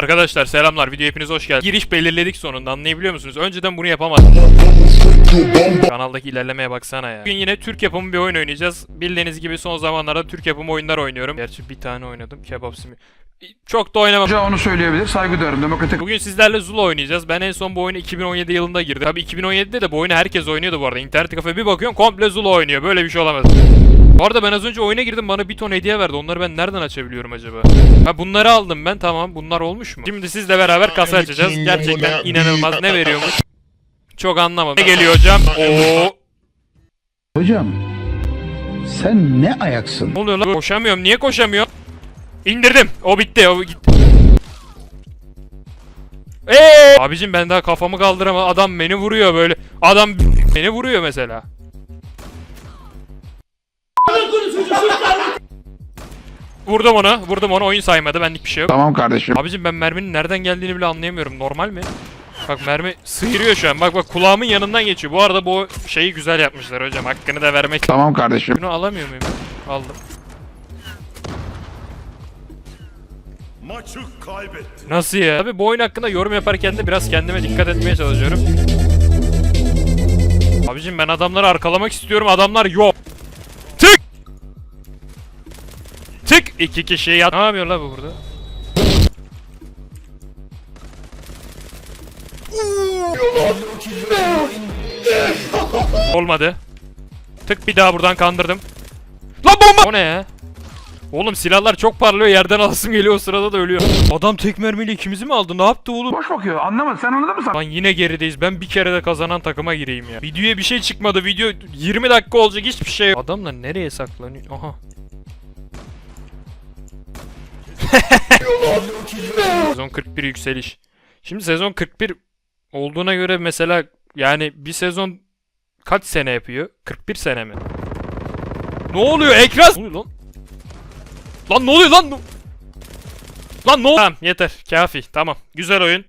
Arkadaşlar selamlar video hepiniz hoş geldiniz. Giriş belirledik sonunda anlayabiliyor musunuz? Önceden bunu yapamadım. Kanaldaki ilerlemeye baksana ya. Bugün yine Türk yapımı bir oyun oynayacağız. Bildiğiniz gibi son zamanlarda Türk yapımı oyunlar oynuyorum. Gerçi bir tane oynadım. Kebap simi. Çok da oynamam. Onu söyleyebilir. Saygı duyarım. Demokratik Bugün sizlerle Zula oynayacağız. Ben en son bu oyunu 2017 yılında girdim. Tabii 2017'de de bu oyunu herkes oynuyordu bu arada. İnternet kafe bir bakıyorsun komple Zula oynuyor. Böyle bir şey olamaz. Bu arada ben az önce oyuna girdim bana bir ton hediye verdi. Onları ben nereden açabiliyorum acaba? Ha bunları aldım ben tamam. Bunlar olmuş mu? Şimdi sizle beraber kasa açacağız. Gerçekten inanılmaz. Ne veriyormuş? Çok anlamadım. Ne geliyor hocam? Oo. Hocam sen ne ayaksın? Ne oluyor lan? Koşamıyorum. Niye koşamıyorum? İndirdim. O bitti. O gitti. Eee! Abicim ben daha kafamı kaldıramam. Adam beni vuruyor böyle. Adam beni vuruyor mesela. Vurdum ona. Vurdum ona. Oyun saymadı. Benlik bir şey yok. Tamam kardeşim. Abicim ben merminin nereden geldiğini bile anlayamıyorum. Normal mi? Bak mermi sıyırıyor şu an. Bak bak kulağımın yanından geçiyor. Bu arada bu şeyi güzel yapmışlar hocam. Hakkını da vermek Tamam kardeşim. bunu alamıyor muyum? Aldım. Maçı kaybetti. Nasıl ya? Tabii bu oyun hakkında yorum yaparken de biraz kendime dikkat etmeye çalışıyorum. Abicim ben adamları arkalamak istiyorum. Adamlar yok. Tık! İki kişi yat. Ne yapıyor la bu burada? Olmadı. Tık bir daha buradan kandırdım. Lan bomba! O ne ya? Oğlum silahlar çok parlıyor yerden alasım geliyor o sırada da ölüyor. Adam tek mermiyle ikimizi mi aldı? Ne yaptı oğlum? Boş bakıyor. Anlamadı. Sen anladın mı sen? Lan yine gerideyiz. Ben bir kere de kazanan takıma gireyim ya. Videoya bir şey çıkmadı. Video 20 dakika olacak hiçbir şey yok. Adamlar nereye saklanıyor? Aha. sezon 41 yükseliş. Şimdi sezon 41 olduğuna göre mesela yani bir sezon kaç sene yapıyor? 41 sene mi? Ne oluyor ekran? Ne oluyor lan? Lan ne oluyor lan? Lan ne oluyor? Tamam yeter. Kafi. Tamam. Güzel oyun.